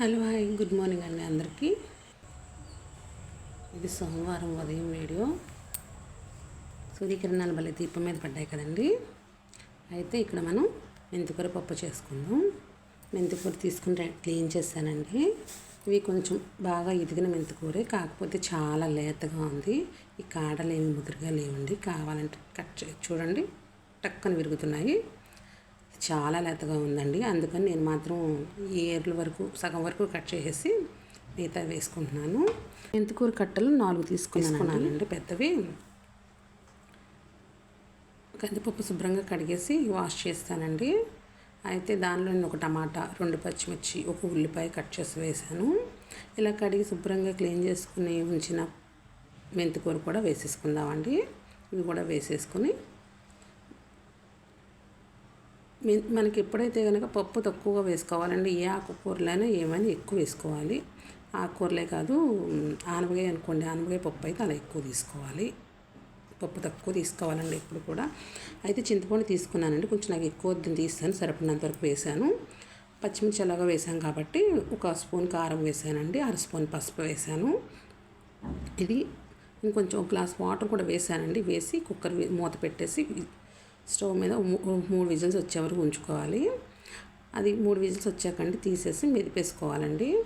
Hello hi. Good morning అండి అందరికీ. ఇది సోమవారం ఉదయం వీడియో. సూర్యకిరణాలు భలే దీపం మీద పడ్డాయి కదండి. అయితే ఇక్కడ మనం మెంతికూర పప్పు చేసుకుందాం. మెంతికూర తీసుకుని క్లీన్ చేశానండి. ఇవి కొంచెం బాగా ఇదిగిన మెంతికూరే కాకపోతే చాలా లేతగా ఉంది. ఈ కాడలేమి ముదురుగా లేవండి. కావాలంటే కట్ చే చూడండి. టక్కన విరుగుతున్నాయి. చాలా లేతగా ఉందండి. అందుకని నేను మాత్రం ఈ ఏర్ల వరకు సగం వరకు కట్ చేసేసి మిగతా వేసుకుంటున్నాను. మెంతికూర కట్టలు నాలుగు తీసుకున్నానండి. పెద్దవి. కందిపప్పు శుభ్రంగా కడిగేసి వాష్ చేస్తానండి. అయితే దానిలో నేను ఒక టమాటా రెండు పచ్చిమిర్చి ఒక ఉల్లిపాయ కట్ చేసి వేసాను ఇలా కడిగి శుభ్రంగా క్లీన్ చేసుకుని ఉంచిన మెంతికూర కూడా వేసేసుకుందామండి. ఇవి కూడా వేసేసుకుని మనకి ఎప్పుడైతే కనుక పప్పు తక్కువగా వేసుకోవాలండి ఏ ఆకుకూరలైనా ఏమైనా ఎక్కువ వేసుకోవాలి. ఆకుకూరలే కాదు ఉమ్, ఆనపకాయ అనుకోండి ఆనపకాయ పప్పు అయితే అలా ఎక్కువ తీసుకోవాలి. పప్పు తక్కువ తీసుకోవాలండి ఎప్పుడు కూడా. అయితే చింతపండు తీసుకున్నానండి కొంచెం నాకు ఎక్కువ వద్దని తీస్తాను సరిపడినంత వరకు వేసాను పచ్చిమిర్చి అలాగా వేసాను కాబట్టి ఒక స్పూన్ కారం వేసానండి అర స్పూన్ పసుపు వేసాను ఇది ఇంకొంచెం ఒక గ్లాస్ వాటర్ కూడా వేసానండి వేసి కుక్కర్ మూత పెట్టేసి స్టవ్ మీద మూ- మూడు విజిల్స్ వచ్చే వరకు ఉంచుకోవాలి. అది మూడు విజిల్స్ వచ్చాకండి తీసేసి మెదిపేసుకోవాలండి.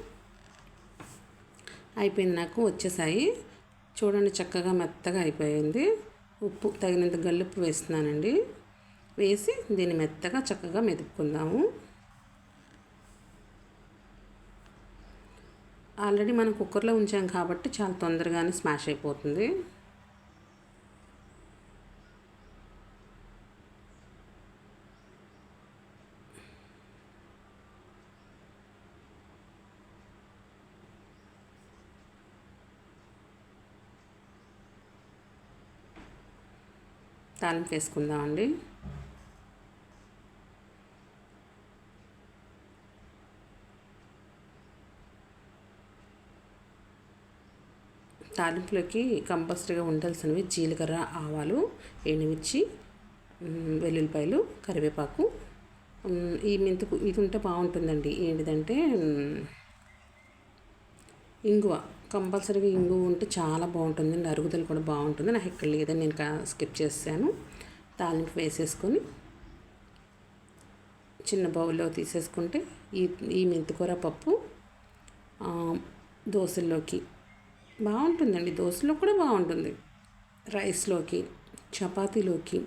అయిపోయింది నాకు వచ్చేసాయి. చూడండి చక్కగా మెత్తగా అయిపోయింది. ఉప్పు తగినంత గల్లుప్పు వేస్తున్నానండి. వేసి దీన్ని మెత్తగా చక్కగా మెదుపుకుందాము. ఆల్రెడీ మనం కుక్కర్లో ఉంచాం కాబట్టి చాలా తొందరగానే స్మాష్ అయిపోతుంది. తాలింపు వేసుకుందామండి. తాలింపులోకి కంపల్సరీగా ఉండాల్సినవి జీలకర్ర ఆవాలు ఎండుమిర్చి వెల్లుల్లిపాయలు కరివేపాకు. ఈ మెంతుకు ఇది ఉంటే బాగుంటుందండి. ఏంటిదంటే ఇంగువ. కంపల్సరీగా ఇంగువ ఉంటే చాలా బాగుంటుందండి అరుగుదల కూడా బాగుంటుంది. నాకు ఇక్కడ లేదని నేను స్కిప్ చేశాను తాలింపు వేసేసుకొని చిన్న బౌల్లో తీసేసుకుంటే ఈ ఈ మెంతికూర పప్పు దోశల్లోకి బాగుంటుందండి. దోశలో కూడా బాగుంటుంది. రైస్లోకి చపాతీలోకి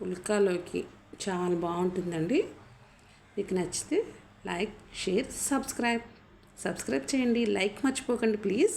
పుల్కాలోకి చాలా బాగుంటుందండి. మీకు నచ్చితే లైక్ షేర్ సబ్స్క్రైబ్. సబ్స్క్రైబ్ చేయండి లైక్ మర్చిపోకండి ప్లీజ్.